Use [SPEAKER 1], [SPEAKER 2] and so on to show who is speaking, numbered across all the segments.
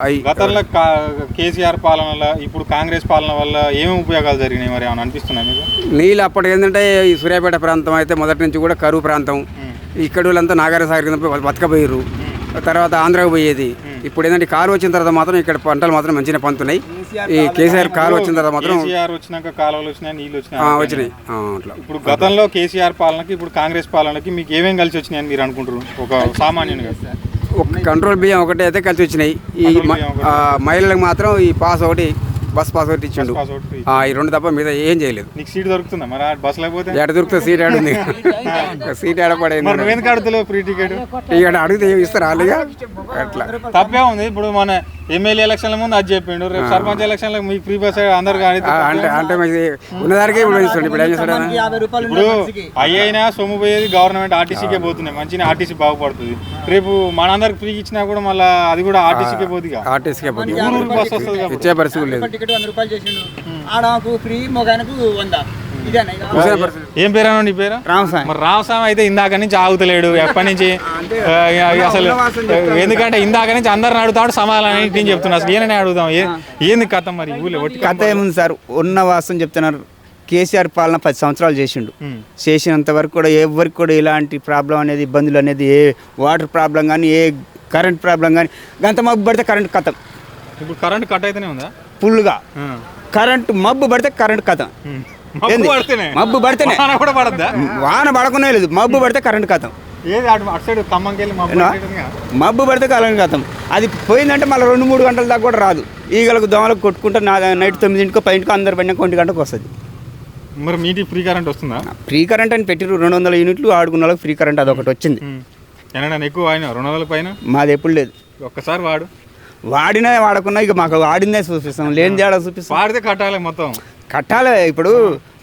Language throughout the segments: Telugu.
[SPEAKER 1] అయి
[SPEAKER 2] గతంలో కేసీఆర్ పాలనలో ఇప్పుడు కాంగ్రెస్ పాలన వల్ల ఏమి ఉపయోగాలు జరిగినాయి మరి ఏమైనా అనిపిస్తున్నాయి మీకు?
[SPEAKER 1] నీళ్ళు అప్పటి ఏంటంటే ఈ సూర్యాపేట ప్రాంతం అయితే మొదటి నుంచి కూడా కరువు ప్రాంతం. ఇక్కడ వాళ్ళంతా నాగార సాగర్ కింద పోయి బతకపోయారు తర్వాత ఆంధ్రాకు పోయేది. ఇప్పుడు ఏంటంటే కారు వచ్చిన తర్వాత మాత్రం ఇక్కడ పంటలు మాత్రం మంచిగా పంతున్నాయి ఈ కేసీఆర్ కారు వచ్చిన తర్వాత మాత్రం
[SPEAKER 2] కేసీఆర్ వచ్చినాక కాలువలు వచ్చినాయి నీళ్ళు
[SPEAKER 1] ఆ,
[SPEAKER 2] వచ్చినాయి.
[SPEAKER 1] వచ్చినాయి అట్లా.
[SPEAKER 2] ఇప్పుడు గతంలో కేసీఆర్ పాలనకి ఇప్పుడు కాంగ్రెస్ పాలనకి మీకు ఏమేం కలిసి వచ్చినాయని మీరు అనుకుంటారు ఒక సామాన్యునిగా.
[SPEAKER 1] ఒక కంట్రోల్ బియ్యం ఒకటి అయితే కలిసి వచ్చినాయి. ఈ మహిళలకు మాత్రం ఈ పాస్ ఒకటి బస్ పాస్ ఒకటి ఇచ్చిండు. ఈ రెండు తప్ప మీద ఏం చేయలేదు.
[SPEAKER 2] నీకు సీట్ దొరుకుతుందా మరి? బస్ లేకపోతే?
[SPEAKER 1] ఎడ దొరికితే సీట్ ఆడుంది సీట్ ఆడ పడేది
[SPEAKER 2] అడుగుతలేవు ఫ్రీ టికెట్
[SPEAKER 1] ఇక్కడ అడిగితే ఇస్తారు వాళ్ళుగా? అట్లా.
[SPEAKER 2] తప్పే ఉంది. ఇప్పుడు మన ఎమ్మెల్యే ఎలక్షన్ల ముందు అది చెప్పిండు. రేపు సర్పంచ్ ఎలక్షన్లకు మీకు ఫ్రీ బస్ అందరు
[SPEAKER 1] అంటే అంటే ఉన్నదానికే ఇప్పుడు ఏం చేస్తాడు
[SPEAKER 2] ఇప్పుడు అయ్యైనా సొమ్ము పోయేది గవర్నమెంట్ ఆర్టీసీకే పోతున్నాయి. మంచిగా ఆర్టీసీ బాగుపడుతుంది. రేపు మనందరికి ఫ్రీ ఇచ్చినా కూడా మళ్ళీ అది కూడా ఆర్టీసీకే పోతుంది
[SPEAKER 1] ఆర్టీసీకే పోతుంది. ఇచ్చే పరిస్థితి లేదు.
[SPEAKER 3] టికెట్ వంద రూపాయలు చేసిండు. ఆడకు ఫ్రీ మొగానికి వంద.
[SPEAKER 2] ఏం పేరు నీ పేరు?
[SPEAKER 3] రామస్వామి.
[SPEAKER 2] మరి రామస్వామి అయితే ఇందాక నుంచి ఆగుతలేడు. ఎప్పటి నుంచి? అసలు ఎందుకంటే ఇందాక నుంచి అందరిని అడుగుతాడు సమాధానం ఏంటి అని చెప్తున్నా. అసలు ఈయననే అడుగుదాం. ఏంది కథ మరి? ఊళ్ళో ఒట్టి
[SPEAKER 4] కథ ఏముంది సార్? ఉన్న వాస్తవం చెప్తున్నారు. కేసీఆర్ పాలన పది సంవత్సరాలు చేసిండు. చేసినంత వరకు కూడా ఎవరికి కూడా ఇలాంటి ప్రాబ్లం అనేది ఇబ్బందులు అనేది ఏ వాటర్ ప్రాబ్లం కానీ ఏ కరెంట్ ప్రాబ్లం కానీ గంత మబ్బు పడితే కరెంట్ కథం.
[SPEAKER 2] ఇప్పుడు కరెంట్ కట్ అయితేనే ఉందా?
[SPEAKER 4] ఫుల్గా. కరెంట్ మబ్బు పడితే కరెంట్ కథం.
[SPEAKER 2] మబ్బు? పడితేనే.
[SPEAKER 4] మబ్బు పడితేనే.
[SPEAKER 2] వాన కూడా పడద్దా?
[SPEAKER 4] వాన పడకునే లేదు. మబ్బు పడితే కరెంట్ కథం
[SPEAKER 2] మబ్బు
[SPEAKER 4] పడితే కరెంట్ కథం అది పోయిందంటే మళ్ళీ రెండు మూడు గంటల దాకా కూడా రాదు. ఈగలకు దోమలకు కొట్టుకుంటే నా నైట్ తొమ్మిదింటికో పదింటికో అందరు పడిన ఒంటి గంటకు వస్తుంది.
[SPEAKER 2] మరి మీ ఇంటికి ఫ్రీ కరెంట్ వస్తుందా?
[SPEAKER 4] ఫ్రీ కరెంట్ అని పెట్టిరు రెండు వందల యూనిట్లు ఆడుకున్న వాళ్ళకి ఫ్రీ కరెంట్ అదొకటి వచ్చింది.
[SPEAKER 2] ఎక్కువ ఆయన రెండు వందల పైన?
[SPEAKER 4] మాది ఎప్పుడు లేదు.
[SPEAKER 2] ఒక్కసారి వాడు.
[SPEAKER 4] వాడినా వాడకున్నా ఇక మాకు వాడిందే చూపిస్తాం. లేని తేడా చూపిస్తాం.
[SPEAKER 2] వాడితే కట్టాలి మొత్తం.
[SPEAKER 4] కట్టాలి ఇప్పుడు.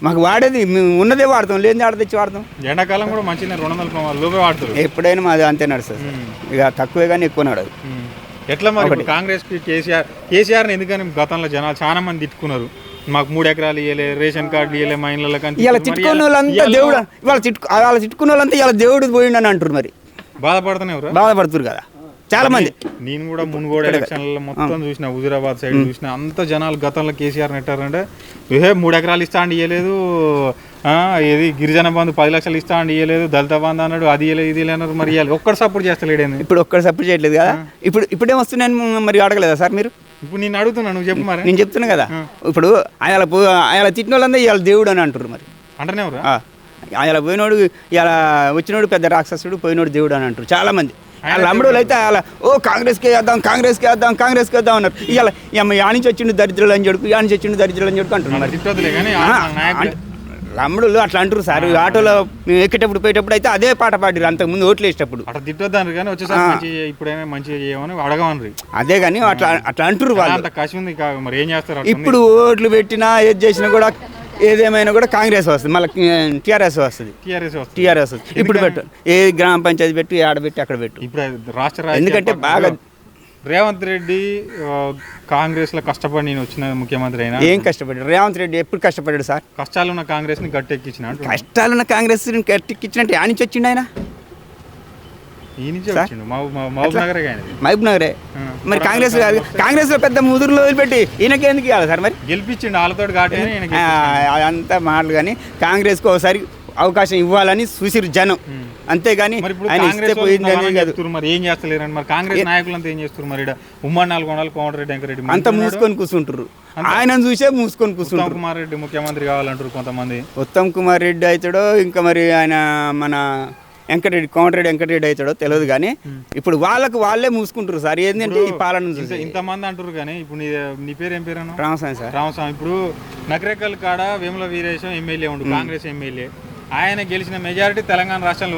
[SPEAKER 4] మాకు వాడేది మేము ఉన్నదే వాడతాం లేని తేడా తెచ్చి వాడతాం.
[SPEAKER 2] ఎండాకాలం కూడా మంచిగా రెండు వందల వాడుతారు.
[SPEAKER 4] ఎప్పుడైనా మాది అంతే నడుస్తుంది. ఇక తక్కువే కానీ ఎక్కువ నడదు.
[SPEAKER 2] ఎట్లా మరి కాంగ్రెస్కి కేసీఆర్ కేసీఆర్ని ఎందుకని గతంలో జనాలు చాలా మంది తిట్టుకున్నారు. మాకు మూడు ఎకరాలు ఇవ్వలే రేషన్ కార్డు ఇవ్వలే మా ఇళ్ళ
[SPEAKER 4] ఇలా తిట్టుకున్న వాళ్ళంతా దేవుడు ఇవాళ తిట్టు వాళ్ళ తిట్టుకున్న వాళ్ళంతా ఇలా దేవుడు పోయిండని అంటారు మరి.
[SPEAKER 2] బాధపడుతున్నాయి ఎవరు
[SPEAKER 4] బాధపడుతున్నారు కదా. చాలా మంది.
[SPEAKER 2] నేను కూడా మునుగోడు ఎలక్షన్లలో మొత్తం చూసిన హుజురాబాద్ సైడ్ చూసిన అంత జనాలు గతంలో కేసీఆర్ నెట్టారంటే ఏ మూడు ఎకరాలు ఇస్తా అండి ఇవ్వలేదు ఆ, ఏది గిరిజన బంధు పది లక్షలు ఇస్తా అండి ఇవ్వలేదు దళిత బంధు అన్నాడు అది ఇవ్వలేదు ఇది అన్నారు మరి ఇవ్వాలి ఒక్కడు సపోర్ట్ చేస్తలేడేంది
[SPEAKER 4] ఇప్పుడు ఒక్కడు సపోర్ట్ చేయట్లేదు కదా? ఇప్పుడు ఇప్పుడేం వస్తున్నాయని మరి అడగలేదా సార్ మీరు?
[SPEAKER 2] ఇప్పుడు నేను అడుగుతున్నా నువ్వు చెప్పు మరి.
[SPEAKER 4] నేను చెప్తున్నా కదా. ఇప్పుడు ఆయన ఆయన తిట్టిన వాళ్ళంతా ఇవాళ దేవుడు అని అంటారు మరి.
[SPEAKER 2] అంటనే
[SPEAKER 4] ఆయన పోయినోడు ఇలా వచ్చినోడు పెద్ద రాక్షసుడు పోయినోడు దేవుడు అని అంటారు చాలా మంది. వాళ్ళ అయితే అలా ఓ కాంగ్రెస్కి వేద్దాం కాంగ్రెస్కి వేద్దాం కాంగ్రెస్కి వేద్దాం అన్నారు. ఇవాళ యా నుంచి వచ్చిండు దరిద్రులు అని చెడుకు యా నుంచి వచ్చిండు దరిద్రులు అని చెడుకు అంటారు మరి
[SPEAKER 2] తిట్టొద్దులే కానీ
[SPEAKER 4] ఆ,
[SPEAKER 2] ఆ నాయకుడు
[SPEAKER 4] అంటే అమ్ముడు అట్లా అంటారు సార్. ఆటోలో మేము ఎక్కేటప్పుడు పోయేటప్పుడు అయితే అదే పాట పాడిరు అంతకుముందు ఓట్లు వేసేటప్పుడు.
[SPEAKER 2] అట్లా తిట్టొద్దాను కానీ వచ్చేసరికి మంచి ఇప్పుడైనా మంచిగా చేయమని అడగమని
[SPEAKER 4] అదే కానీ అట్లా అట్లా అంటారు వాళ్ళు.
[SPEAKER 2] మరి ఏం చేస్తారు.
[SPEAKER 4] ఇప్పుడు ఓట్లు పెట్టినా ఏది చేసినా కూడా ఏదేమైనా కూడా కాంగ్రెస్ వస్తుంది. మళ్ళీ టీఆర్ఎస్ వస్తుంది.
[SPEAKER 2] టీఆర్ఎస్ వస్తుంది.
[SPEAKER 4] టీఆర్ఎస్ వస్తుంది. ఇప్పుడు పెట్టు. ఏ గ్రామ పంచాయతీ పెట్టు ఆడ పెట్టి అక్కడ పెట్టు.
[SPEAKER 2] ఇప్పుడు రాష్ట్ర
[SPEAKER 4] ఎందుకంటే బాగా-
[SPEAKER 2] రేవంత్ రెడ్డి కాంగ్రెస్లో కష్టపడి నేను వచ్చిన ముఖ్యమంత్రి అయినా
[SPEAKER 4] ఏం కష్టపడ్డాడు? రేవంత్ రెడ్డి ఎప్పుడు కష్టపడ్డాడు సార్?
[SPEAKER 2] కష్టాలు ఉన్న కాంగ్రెస్ని గట్టెక్కించిన.
[SPEAKER 4] కష్టాలున్న కాంగ్రెస్ కట్టికిచ్చినట్టు ఆ నుంచి వచ్చిండు ఆయన
[SPEAKER 2] ఈ నుంచే
[SPEAKER 4] సార్?
[SPEAKER 2] వచ్చిండు మహబూ- మహబూ- మహబూబ్ నగరే?
[SPEAKER 4] మరి కాంగ్రెస్ కాంగ్రెస్లో పెద్ద ముదురులో వదిలిపెట్టి ఈయనకి ఎందుకు ఇవ్వాలి సార్ మరి?
[SPEAKER 2] గెలిపించిండు వాళ్ళతో
[SPEAKER 4] ఆ, అదంతా మాటలు కానీ కాంగ్రెస్కి ఒకసారి అవకాశం ఇవ్వాలని చూసిరు జనం. అంతేగాని ఆయన ఇస్తే
[SPEAKER 2] కాంగ్రెస్
[SPEAKER 4] పోయింది అనేది కాదు.
[SPEAKER 2] మరి ఏం చేస్తలేరని మరి కాంగ్రెస్ నాయకులు అంతా ఏం చేస్తారు మరి ఉమ్మడి నాలుగొండలు కోమటిరెడ్డి వెంకరెడ్డి
[SPEAKER 4] అంత. మూసుకొని కూర్చుంటారు ఆయన చూసే మూసుకొని కూర్చుంటారు
[SPEAKER 2] కుమార్ రెడ్డి ముఖ్యమంత్రి కావాలంటారు కొంతమంది.
[SPEAKER 4] ఉత్తమ్ కుమార్ రెడ్డి అవుతాడో ఇంకా మరి ఆయన మన వెంకటరెడ్డి కోమటిరెడ్డి వెంకటరెడ్డి అవుతాడో తెలియదు కానీ ఇప్పుడు వాళ్ళకు వాళ్ళే మూసుకుంటారు సార్. ఏంటంటే ఈ పాలన చూసి
[SPEAKER 2] ఇంతమంది అంటారు కానీ ఇప్పుడు నీ పేరు ఏం పేరు?
[SPEAKER 4] రామస్వామి సార్.
[SPEAKER 2] రామస్వామి. ఇప్పుడు నకరేకల్ కాడ వేముల వీరేశం ఎమ్మెల్యే ఉండు కాంగ్రెస్ ఎమ్మెల్యే. ఆయన గెలిచిన మెజారిటీ తెలంగాణ రాష్ట్రంలో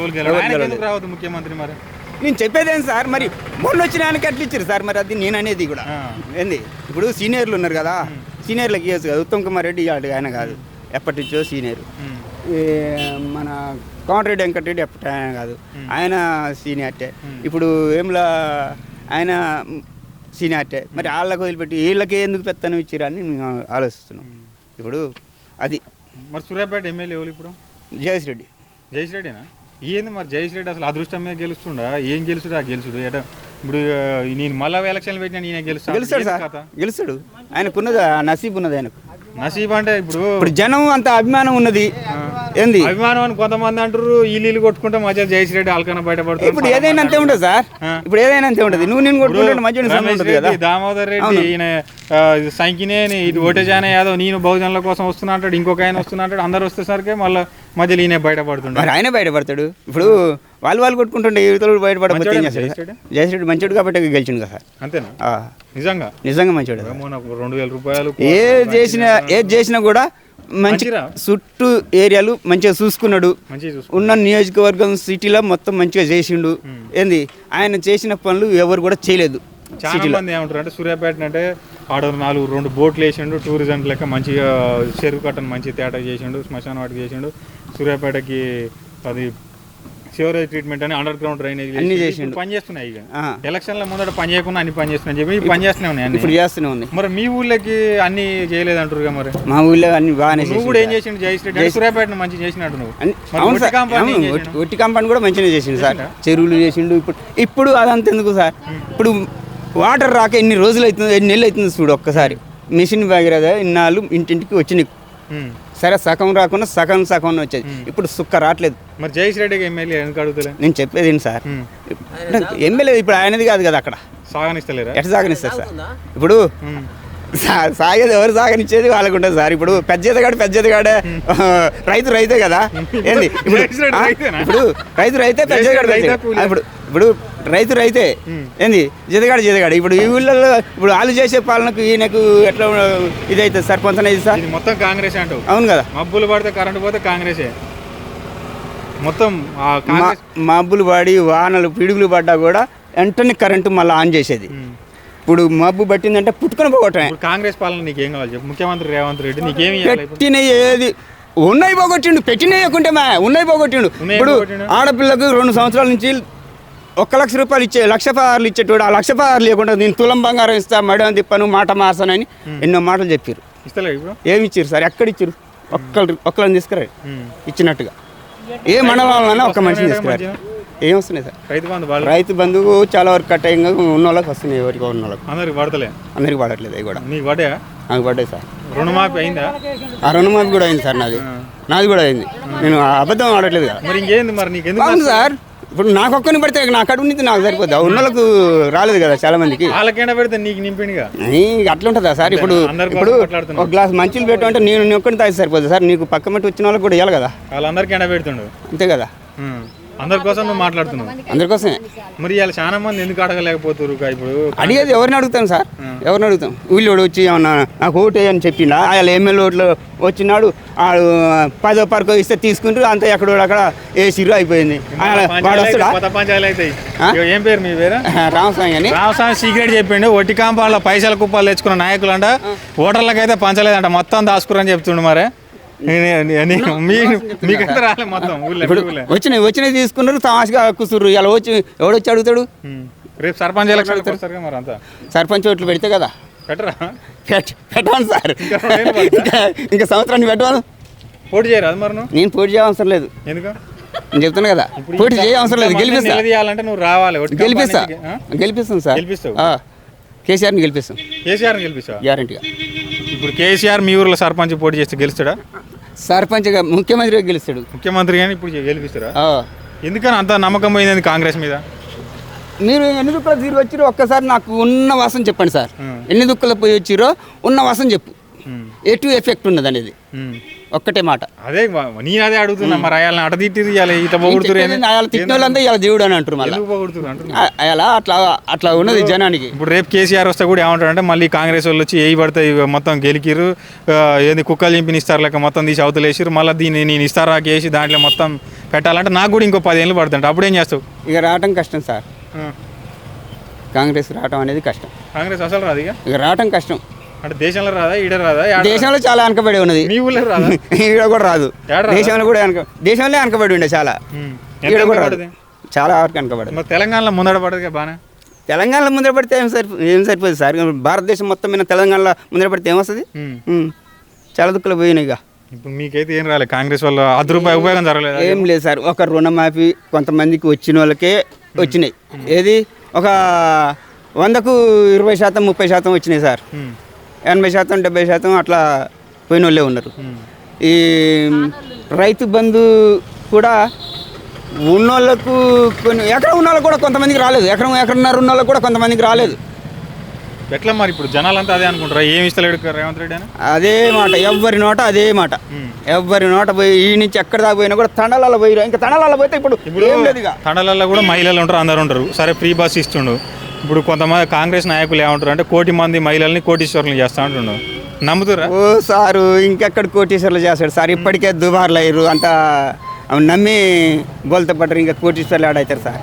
[SPEAKER 2] రావద్దు ముఖ్యమంత్రి మరి?
[SPEAKER 4] నేను చెప్పేదేం సార్? మరి మొన్న వచ్చిన ఆయనకి ఎట్లా ఇచ్చారు సార్. మరి అది నేను అనేది కూడా. ఏంది? ఇప్పుడు సీనియర్లు ఉన్నారు కదా. సీనియర్లకు ఇవ్వచ్చు కదా. ఉత్తమ్ కుమార్ రెడ్డి ఆయన కాదు. ఎప్పటి నుంచో సీనియర్. మన కోమటిరెడ్డి వెంకటరెడ్డి ఎప్పటి ఆయన కాదు. ఆయన సీనియర్టే ఇప్పుడు ఏంలా ఆయన సీనియర్టే మరి వాళ్ళకి వదిలిపెట్టి వీళ్ళకి ఎందుకు పెత్తనం ఇచ్చారని మేము ఆలోచిస్తున్నాం. ఇప్పుడు అది.
[SPEAKER 2] మరి సూర్యాపేట ఎమ్మెల్యే ఎవరు ఇప్పుడు?
[SPEAKER 4] జగదీష్ రెడ్డి.
[SPEAKER 2] జయశ్రెడ్డినా ఏంది మరి జయశ్రెడ్డి అసలు అదృష్టం మీద గెలుస్తుండా? ఏం గెలుచుడా గెలుచుడు ఎట ఇప్పుడు ఆ, నేను మళ్ళా ఎలక్షన్లు పెట్టినా నేనే గెలుస్తాను
[SPEAKER 4] గెలుస్తాడు సార్. గెలుస్తాడు. ఆయనకున్నది? ఆ నసీబ్ ఉన్నది ఆయనకు.
[SPEAKER 2] నసీబ్ అంటే ఇప్పుడు
[SPEAKER 4] ఇప్పుడు జనం అంత అభిమానం ఉన్నది. ఏంది?
[SPEAKER 2] అభిమానం అని కొంతమంది అంటారు నీళ్ళు కొట్టుకుంటే మధ్య జయశ్రెడ్డి ఆల్కన బయటపడుతుంది
[SPEAKER 4] ఇప్పుడు ఏదైనా అంతే ఉంటుంది సార్. ఇప్పుడు ఏదైనా అంతే ఉంటుంది. నువ్వు నేను కొట్టుకుంటే మధ్య ఉంటుంది కదా.
[SPEAKER 2] దామోదర్ రెడ్డి ఈయన సంకినే ఇటు ఓటేజాన యాదవ్ నేను బహుజనుల కోసం వస్తున్నా అంటాడు ఇంకొక ఆయన వస్తున్నా అంటాడు అందరు వస్తేసరికి మళ్ళీ మధ్యలో ఈయన బయటపడుతుండే
[SPEAKER 4] మరి ఆయన బయటపడతాడు ఇప్పుడు వాళ్ళు వాళ్ళు కొట్టుకుంటుంటే యువతలు చేస్తాడు? జయశ్రెడ్డి మంచోడు కాబట్టి గెలిచిండు కదా సార్.
[SPEAKER 2] అంతేనా? నిజంగా?
[SPEAKER 4] నిజంగా మంచోడు
[SPEAKER 2] రెండు వేల రూపాయలు
[SPEAKER 4] ఏ చేసినా ఏది చేసినా కూడా మంచి? చుట్టూ ఏరియాలు మంచిగా చూసుకున్నాడు. ఉన్న నియోజకవర్గం సిటీలో మొత్తం మంచిగా చేసిండు. ఏంది? ఆయన చేసిన పనులు ఎవరు కూడా చేయలేదు
[SPEAKER 2] చాలా మంది ఏమంటారు అంటే సూర్యాపేట అంటే ఆడ నాలుగు రెండు బోట్లు వేసిండు. టూరిజం లెక్క మంచిగా చెరువు కట్టను మంచి తేట చేసిండు శ్మశాన వాటికి చేసిండు. సూర్యాపేటకి అది సివరేజ్ ట్రీట్మెంట్ అని అండర్ గ్రౌండ్ డ్రైనేజ్
[SPEAKER 4] అన్ని చేసిండు.
[SPEAKER 2] పని చేస్తున్నాయి ఇక. ఎలక్షన్ల ముందర పని చేయకుండా అన్ని పని చేస్తున్నాయి చెప్పి పని చేస్తూనే ఉన్నాయి
[SPEAKER 4] ఇప్పుడు చేస్తూనే ఉంది.
[SPEAKER 2] మరి మీ ఊళ్ళకి అన్ని చేయలేదంటారు కదా మరి?
[SPEAKER 4] మా ఊళ్ళో అన్ని బాగానే
[SPEAKER 2] నువ్వు కూడా ఏం
[SPEAKER 4] చేసిండు?
[SPEAKER 2] అంటే సూర్యాపేటను మంచి చేసినట్టు నువ్వు. ఒట్టి కాంపౌండ్
[SPEAKER 4] కూడా మంచిగా చేసిండు సార్. చెరువులు చేసిండు. ఇప్పుడు ఇప్పుడు అదంతా ఎందుకు సార్? ఇప్పుడు వాటర్ రాక ఎన్ని రోజులు అవుతుంది ఎన్ని నెలలు అవుతుంది చూడు ఒక్కసారి. మిషన్ భగీరథ ఇన్నాళ్ళు ఇంటింటికి వచ్చినాయి. సరే సగం రాకుండా సగం సగం వచ్చేది. ఇప్పుడు సుక్క రావట్లేదు.
[SPEAKER 2] మరి జయశ్రెడ్డికి ఎమ్మెల్యే ఎందుకు అడుగుతలే?
[SPEAKER 4] నేను చెప్పేది ఏంటి సార్. ఎమ్మెల్యే ఇప్పుడు ఆయనది కాదు కదా అక్కడ.
[SPEAKER 2] సాగనిస్తలేరా?
[SPEAKER 4] ఎట్లా సాగనిస్తారు సార్? ఇప్పుడు సాగేది ఎవరు సాగనిచ్చేది వాళ్ళకు ఉంటుంది సార్. ఇప్పుడు పెద్దగాడు పెద్దగాడే రైతు రైతే కదా. ఏంది? ఇప్పుడు
[SPEAKER 2] రైతు
[SPEAKER 4] రైతు రైతే పెద్దగాడు ఇప్పుడు ఇప్పుడు రైతు రైతే. ఏంది? జతగాడు జతగాడు. ఇప్పుడు ఈ ఊళ్ళలో ఇప్పుడు వాళ్ళు చేసే పాలనకు ఈయనకు ఎట్లా ఇదైతే సర్పంచ్ అనేది సార్
[SPEAKER 2] మొత్తం కాంగ్రెస్ అంటావు.
[SPEAKER 4] అవును కదా.
[SPEAKER 2] మబ్బులు పడితే కరెంటు పోతే కాంగ్రెసే. మొత్తం
[SPEAKER 4] మబ్బులు పడి వానలు పిడుగులు పడ్డా కూడా వెంటనే కరెంటు మళ్ళీ ఆన్ చేసేది. ఇప్పుడు మబ్బు పట్టిందంటే పుట్టుకొని పోగొట్టమే.
[SPEAKER 2] ఇప్పుడు కాంగ్రెస్ పాలన నీకేం కావాలి చెప్పు? ముఖ్యమంత్రి రేవంత్ రెడ్డి నీకేమి?
[SPEAKER 4] పెట్టిన ఏది? ఉన్నాయి పోగొట్టిండు. పెట్టినయకుంటే మా ఉన్నాయి పోగొట్టిండు. ఇప్పుడు? ఆడపిల్లకు రెండు సంవత్సరాల నుంచి ఒక్క లక్ష రూపాయలు ఇచ్చే లక్ష పదార్లు ఇచ్చేటోడు ఆ లక్ష పదార్లు లేకుండా నేను తులం బంగారం ఇస్తా మడం తిప్పను మాట మార్చనని ఎన్నో మాటలు చెప్పారు ఏమి ఇచ్చారు సార్? ఎక్కడ ఇచ్చారు ఒక్కరు ఒక్కళ్ళని తీసుకురా. ఇచ్చినట్టుగా. ఏ మండలంలోనే ఒక్క మనిషిని తీసుకురారు. ఏం వస్తున్నాయి సార్?
[SPEAKER 2] రైతు బంధు
[SPEAKER 4] రైతు బంధువు చాలా వరకు కట్ అయ్యింగా ఉన్న వాళ్ళకి వస్తున్నాయి ఎవరికి ఉన్న వాళ్ళకి
[SPEAKER 2] అందరికి పడతలే.
[SPEAKER 4] అందరికి పడట్లేదు అవి కూడా.
[SPEAKER 2] నీకు పడ్డా
[SPEAKER 4] నాకు పడ్డాయి సార్.
[SPEAKER 2] రుణమాఫీ అయిందా?
[SPEAKER 4] ఆ రుణమాఫీ కూడా అయింది సార్ నాది. నాది కూడా అయింది. నేను అబద్ధం ఆడట్లేదు కదా.
[SPEAKER 2] మరి ఇంకేంది మరి? నీకు ఎందుకు
[SPEAKER 4] సార్. ఇప్పుడు నాకు ఒక్కని పడితే నా కడుపు నుంచి నాకు సరిపోద్ది. ఆ ఉన్న వాళ్ళకు రాలేదు కదా చాలా మందికి.
[SPEAKER 2] వాళ్ళకైనా పెడితే నీకు నింపిండిగా?
[SPEAKER 4] అట్లా ఉంటుందా సార్? ఇప్పుడు ఇప్పుడు. ఒక గ్లాస్ మంచిలు పెట్టమంటే నేను నేను ఒక్కని తాగి సరిపోతుంది సార్ నీకు పక్క మట్టి వచ్చిన వాళ్ళకి కూడా ఇవ్వాలి కదా.
[SPEAKER 2] వాళ్ళందరికీ ఎండ పెడుతుండు.
[SPEAKER 4] అంతే కదా.
[SPEAKER 2] అందరి కోసం నువ్వు మాట్లాడుతున్నావు.
[SPEAKER 4] అందరికోసమే
[SPEAKER 2] మరి చాలా మంది ఎందుకు అడగలేకపోతున్నారు ఇప్పుడు?
[SPEAKER 4] అడిగేది ఎవరిని అడుగుతాం సార్? ఎవరిని అడుగుతాం? ఊళ్ళోడు వచ్చి ఏమన్నా నాకు ఓటే అని చెప్పిండా? ఆయన ఎమ్మెల్యే ఓట్లు వచ్చినాడు ఆడు పదో పరకో ఇస్తే తీసుకుంటూ అంత ఎక్కడో అక్కడ వేసిర్రు అయిపోయింది. వాడు వస్తాడా?
[SPEAKER 2] ఏం పేరు మీ పేరు?
[SPEAKER 4] రామస్వామి అని.
[SPEAKER 2] రామస్వామి సీక్రెట్ చెప్పిండు ఒట్టి కాంపౌండ్లో పైసల కుప్పాలు తెచ్చుకున్న నాయకులు అంట ఓటర్లకైతే పంచలేదంట మొత్తం దాచుకురని చెప్తుండు మరి. మీకైతే రాలే మొత్తం ఊళ్ళో
[SPEAKER 4] ఇప్పుడు
[SPEAKER 2] ఊళ్ళో.
[SPEAKER 4] వచ్చినాయి వచ్చినాయి తీసుకున్నారు తమాషగా కూర్చుర్రు. ఇలా వచ్చి ఎవడొచ్చి అడుగుతాడు.
[SPEAKER 2] రేపు సర్పంచ్ ఎలక్షన్
[SPEAKER 4] సర్పంచ్ ఓట్లు పెడితే కదా.
[SPEAKER 2] పెట్టరా?
[SPEAKER 4] పెట్ పెట్టాను సార్?
[SPEAKER 2] ఇంకా
[SPEAKER 4] సంవత్సరాన్ని పెట్టాను
[SPEAKER 2] పోటీ చేయరాదు మరి
[SPEAKER 4] నేను పోటీ చేయవసరం లేదు.
[SPEAKER 2] ఎందుకు?
[SPEAKER 4] నేను చెప్తున్నా కదా పోటీ చేయవసరం లేదు.
[SPEAKER 2] ఇంతమందిని
[SPEAKER 4] గెలిపిస్తా.
[SPEAKER 2] నిలదీయాలంటే నువ్వు రావాలి.
[SPEAKER 4] గెలిపిస్తా? గెలిపిస్తాను సార్. కేసీఆర్ని గెలిపిస్తాం
[SPEAKER 2] కేసీఆర్ని గెలిపిస్తావా?
[SPEAKER 4] గ్యారంటీగా.
[SPEAKER 2] ఇప్పుడు కేసీఆర్ మీ ఊర్లో సర్పంచ్ పోటీ చేస్తే గెలుస్తాడా?
[SPEAKER 4] సర్పంచ్గా ముఖ్యమంత్రిగా గెలుస్తాడు
[SPEAKER 2] ముఖ్యమంత్రి కానీ ఇప్పుడు గెలిపిస్తారా. ఎందుకని అంత నమ్మకం పోయింది కాంగ్రెస్ మీద
[SPEAKER 4] మీరు ఎన్ని దుక్కులు తీరు వచ్చిరో ఒక్కసారి నాకు ఉన్న వాసన చెప్పండి సార్. ఎన్ని దుక్కులు పోయి వచ్చిరో ఉన్న వాసన చెప్పు. ఎటు ఎఫెక్ట్ ఉన్నది అనేది. ఒక్కటే మాట.
[SPEAKER 2] అదే నేను అదే అడుగుతున్నా మరి అయాలని అట తిట్టి ఇవ్వాలి ఇట పొగుడుతురు?
[SPEAKER 4] అలా తిట్టిన వాళ్ళంతా ఇలా దేవుడు అని అంటారు మళ్ళీ. అలా అట్లా అట్లా ఉన్నది జనానికి.
[SPEAKER 2] ఇప్పుడు రేపు కేసీఆర్ వస్తే కూడా ఏమంటారంటే మళ్ళీ కాంగ్రెస్ వాళ్ళు వచ్చి ఏ పడతాయి మొత్తం గెలికిరు ఏంది కుక్కలు చింపిన ఇస్తారు లెక్క మొత్తం తీసి అవతలేసిరు మళ్ళీ దీన్ని నేను ఇస్తారా కేసి దాంట్లో మొత్తం పెట్టాలంటే నాకు కూడా ఇంకో పదేళ్ళు పడుతుంట అప్పుడు ఏం చేస్తావు?
[SPEAKER 4] ఇక రావటం కష్టం సార్. కాంగ్రెస్ రావటం అనేది కష్టం.
[SPEAKER 2] కాంగ్రెస్ అసలు రాదు ఇక?
[SPEAKER 4] ఇక రావటం కష్టం.
[SPEAKER 2] అంటే దేశంలో రాదా? ఈడ రాదా?
[SPEAKER 4] దేశంలో చాలా వెనకబడి ఉన్నది.
[SPEAKER 2] మీ ఊళ్ళో రాదా?
[SPEAKER 4] ఈడ కూడా రాదు? దేశంలో కూడా వెనక దేశంలో వెనకబడి ఉండే చాలా. ఈడ కూడా రాదు? చాలా వరకు వెనకబడి
[SPEAKER 2] మరి తెలంగాణలో ముందడ పడదు బాగా
[SPEAKER 4] తెలంగాణలో ముందర పడితే ఏం సరిపో ఏం సరిపోతుంది సార్. భారతదేశం మొత్తం మీద తెలంగాణలో ముందర పడితే ఏమొస్తుంది. చాలా దుక్కులు పోయినాయి ఇక.
[SPEAKER 2] ఇప్పుడు మీకైతే ఏం రాలేదు కాంగ్రెస్ వల్ల రూపాయి ఉపయోగం జరగలేదు?
[SPEAKER 4] ఏం లేదు సార్. ఒక రుణమాఫీ కొంతమందికి వచ్చిన వాళ్ళకే వచ్చినాయి. ఏది? ఒక వందకు ఇరవై శాతం ముప్పై శాతం వచ్చినాయి సార్. ఎనభై శాతం డెబ్బై శాతం అట్లా పోయిన వాళ్ళే ఉన్నారు. ఈ రైతు బంధు కూడా ఉన్నోళ్ళకు కొన్ని ఎకరం ఉన్న వాళ్ళకు కూడా కొంతమందికి రాలేదు. ఎకరం ఎకరన్నర ఉన్న వాళ్ళకు కూడా కొంతమందికి రాలేదు.
[SPEAKER 2] ఎట్లా మరి ఇప్పుడు జనాలంతా అదే అనుకుంటారా? ఏమి ఇస్తలేడు రేవంత్ రెడ్డి అని?
[SPEAKER 4] అదే మాట ఎవ్వరి నోట అదే మాట.
[SPEAKER 2] ఉమ్.
[SPEAKER 4] ఎవ్వరి నోట పోయి ఈ నుంచి ఎక్కడ దాకా పోయినా కూడా తండలలో పోయి ఇంకా తండలలో పోతే ఇప్పుడు ఏం లేదు ఇక.
[SPEAKER 2] తండలలో కూడా మహిళలు ఉంటారు అందరు ఉంటారు. సరే ఫ్రీ బస్ ఇస్తుండు. ఇప్పుడు కొంతమంది కాంగ్రెస్ నాయకులు ఏమంటారు అంటే కోటి మంది మహిళల్ని కోటీశ్వరులు చేస్తా అంటున్నారు నమ్ముతురా
[SPEAKER 4] ఓ సారు ఇంకెక్కడ కోటీశ్వరులు చేస్తాడు సార్? ఇప్పటికే దుబార్లు అయ్యారు. అంతా అవి నమ్మి బోల్త పడ్డారు ఇంకా కోటీశ్వర్లు ఆడవుతారు సార్.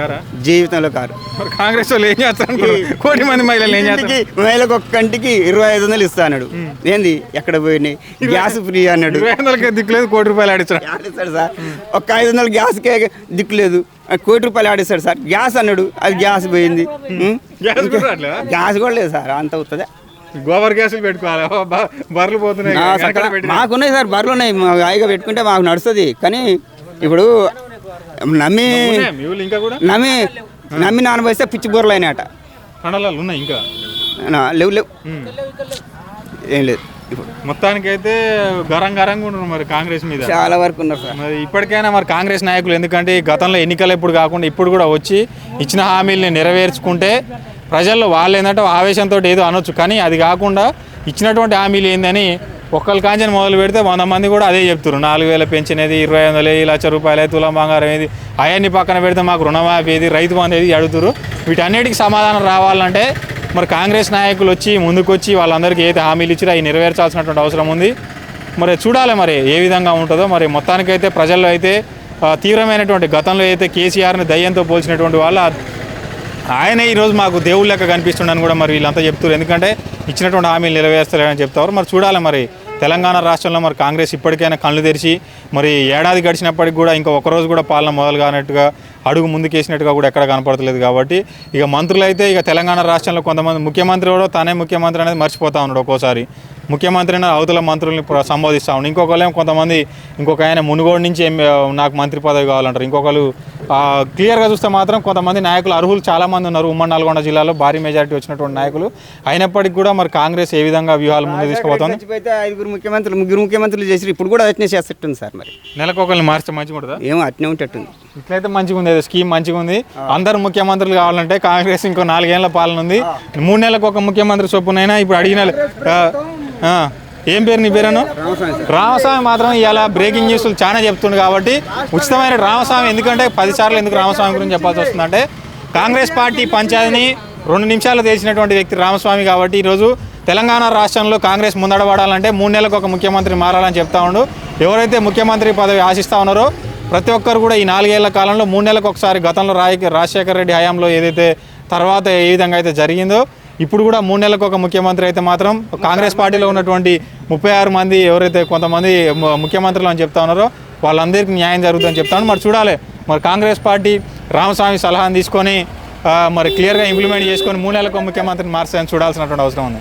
[SPEAKER 2] గారా?
[SPEAKER 4] జీవితంలో కారు.
[SPEAKER 2] మరి కాంగ్రెస్ వాళ్ళు ఏం చేస్తారు? కోటి మంది మహిళలు ఏం చేస్తారు?
[SPEAKER 4] ఇంటికి మహిళకు ఒక్క కంటికి ఇరవై ఐదు వందలు ఇస్తా అన్నాడు. ఏంది? ఎక్కడ పోయినాయి? గ్యాస్ ఫ్రీ అన్నాడు.
[SPEAKER 2] ఇరవై వందలకి దిక్కులేదు కోటి రూపాయలు ఆడిస్తారు
[SPEAKER 4] ఆడిస్తాడు సార్. ఒక్క ఐదు వందలు గ్యాస్కే దిక్కులేదు ఆ కోటి రూపాయలు ఆడిస్తాడు సార్. గ్యాస్ అన్నాడు. అది గ్యాస్ పోయింది. ఉం?
[SPEAKER 2] గ్యాస్ కూడా రావట్లేదా?
[SPEAKER 4] గ్యాస్ కూడా లేదు సార్. అంత అవుతుందా.
[SPEAKER 2] గోబర్ గ్యాసులు పెట్టుకోవాలి. బర్రెలు పోతున్నాయి
[SPEAKER 4] మాకున్నాయి సార్ బర్రెలు ఉన్నాయి. హాయిగా పెట్టుకుంటే మాకు నడుస్తుంది. కానీ ఇప్పుడు నమ్మి నమ్మి నమ్మి నానబోస్తే పిచ్చి బూరలు అయినాయట.
[SPEAKER 2] ఉన్నాయి ఇంకా?
[SPEAKER 4] లేవు లేవు. ఏం లేదు
[SPEAKER 2] మొత్తానికైతే గరం గరంగా ఉన్నారు మరి కాంగ్రెస్ మీద.
[SPEAKER 4] చాలా వరకు ఉన్నారు సార్.
[SPEAKER 2] మరి ఇప్పటికైనా మరి కాంగ్రెస్ నాయకులు ఎందుకంటే గతంలో ఎన్నికలు ఇప్పుడు కాకుండా ఇప్పుడు కూడా వచ్చి ఇచ్చిన హామీల్ని నెరవేర్చుకుంటే ప్రజల్లో వాళ్ళు ఏంటంటే ఆవేశంతో ఏదో అనొచ్చు. కానీ అది కాకుండా ఇచ్చినటువంటి హామీలు ఏందని ఒక్కరి కాంచెని మొదలు పెడితే వంద మంది కూడా అదే చెప్తారు నాలుగు వేల పెంచినది ఇరవై వందలు ఏది లక్ష రూపాయలు తులం బంగారం ఏది అవన్నీ పక్కన పెడితే మాకు రుణమాఫీ ఏది రైతు బంధు ఏది అడుగుతారు వీటన్నిటికి సమాధానం రావాలంటే మరి కాంగ్రెస్ నాయకులు వచ్చి ముందుకొచ్చి వాళ్ళందరికీ ఏదైతే హామీలు ఇచ్చిరో అవి నెరవేర్చాల్సినటువంటి అవసరం ఉంది. మరి చూడాలి మరి ఏ విధంగా ఉంటుందో. మరి మొత్తానికైతే ప్రజల్లో అయితే తీవ్రమైనటువంటి గతంలో అయితే కేసీఆర్ని దయ్యంతో పోల్చినటువంటి వాళ్ళు ఆయనే ఈరోజు మాకు దేవుళ్ళ లెక్క కనిపిస్తుండని కూడా మరి వీళ్ళంతా చెప్తారు ఎందుకంటే ఇచ్చినటువంటి హామీలు నెరవేర్స్తారని చెప్తారు. మరి చూడాలి మరి తెలంగాణ రాష్ట్రంలో మరి కాంగ్రెస్ ఇప్పటికైనా కళ్ళు తెరిచి మరి ఏడాది గడిచినప్పటికి కూడా ఇంకా ఒకరోజు కూడా పాలన మొదలు కానట్టుగా అడుగు ముందుకేసినట్టుగా కూడా ఎక్కడ కనపడతలేదు కాబట్టి ఇక మంత్రులు అయితే ఇక తెలంగాణ రాష్ట్రంలో కొంతమంది ముఖ్యమంత్రి కూడా తానే ముఖ్యమంత్రి అనేది మర్చిపోతా ఉన్నాడు ఒక్కోసారి. ముఖ్యమంత్రి అయినా అవతల మంత్రుల్ని సంబోధిస్తా ఉన్నాడు ఇంకొకళ్ళేమో కొంతమంది ఇంకొక ఆయన మునుగోడు నుంచి నాకు మంత్రి పదవి కావాలంటారు. ఇంకొకరు క్లియర్గా చూస్తే మాత్రం కొంతమంది నాయకులు అర్హులు చాలామంది ఉన్నారు. ఉమ్మడి నల్గొండ జిల్లాలో భారీ మెజారిటీ వచ్చినటువంటి నాయకులు. అయినప్పటికీ కూడా మరి కాంగ్రెస్ ఏ విధంగా వ్యూహాలు ముందు తీసుకుపోతుంది?
[SPEAKER 4] ఐదుగురు ముఖ్యమంత్రులు ముగ్గురు ముఖ్యమంత్రులు చేసి ఇప్పుడు కూడా అట్నే చేసేట్టుంది సార్ మరి.
[SPEAKER 2] నెలకు ఒకరిని మార్చి మంచిగా ఉంటుందా?
[SPEAKER 4] ఏమో అట్నే ఉంటట్టుంది.
[SPEAKER 2] ఇట్లయితే మంచిగా ఉంది. స్కీమ్ మంచిగా ఉంది. అందరు ముఖ్యమంత్రులు కావాలంటే కాంగ్రెస్ ఇంకో నాలుగేళ్ళ పాలన ఉంది. మూడు నెలలకు ఒక ముఖ్యమంత్రి చొప్పునైనా ఇప్పుడు అడిగిన ఏం పేరు నీ పేరేను? రామస్వామి మాత్రం ఇలా బ్రేకింగ్ న్యూస్లు చాలా చెప్తుండు కాబట్టి ఉచితమైన రామస్వామి ఎందుకంటే పదిసార్లు ఎందుకు రామస్వామి గురించి చెప్పాల్సి వస్తుందంటే కాంగ్రెస్ పార్టీ పంచాయతీని రెండు నిమిషాలు తెలిసినటువంటి వ్యక్తి రామస్వామి కాబట్టి ఈరోజు తెలంగాణ రాష్ట్రంలో కాంగ్రెస్ ముందడబడాలంటే మూడు నెలలకు ఒక ముఖ్యమంత్రి మారాలని చెప్తా ఉండు. ఎవరైతే ముఖ్యమంత్రి పదవి ఆశిస్తా ఉన్నారో ప్రతి ఒక్కరు కూడా ఈ నాలుగేళ్ళ కాలంలో మూడు నెలలకు ఒకసారి గతంలో రాయ రాజశేఖర రెడ్డి హయాంలో ఏదైతే తర్వాత ఏ విధంగా అయితే జరిగిందో ఇప్పుడు కూడా మూడు నెలలకు ఒక ముఖ్యమంత్రి అయితే మాత్రం కాంగ్రెస్ పార్టీలో ఉన్నటువంటి ముప్పై ఆరు మంది ఎవరైతే కొంతమంది ముఖ్యమంత్రులు అని చెప్తా ఉన్నారో వాళ్ళందరికీ న్యాయం జరుగుతుందని చెప్తాను మరి చూడాలి. మరి కాంగ్రెస్ పార్టీ రామస్వామి సలహాను తీసుకొని మరి క్లియర్గా ఇంప్లిమెంట్ చేసుకొని మూడు నెలలకు ముఖ్యమంత్రిని మార్చాలని చూడాల్సినటువంటి అవసరం ఉంది.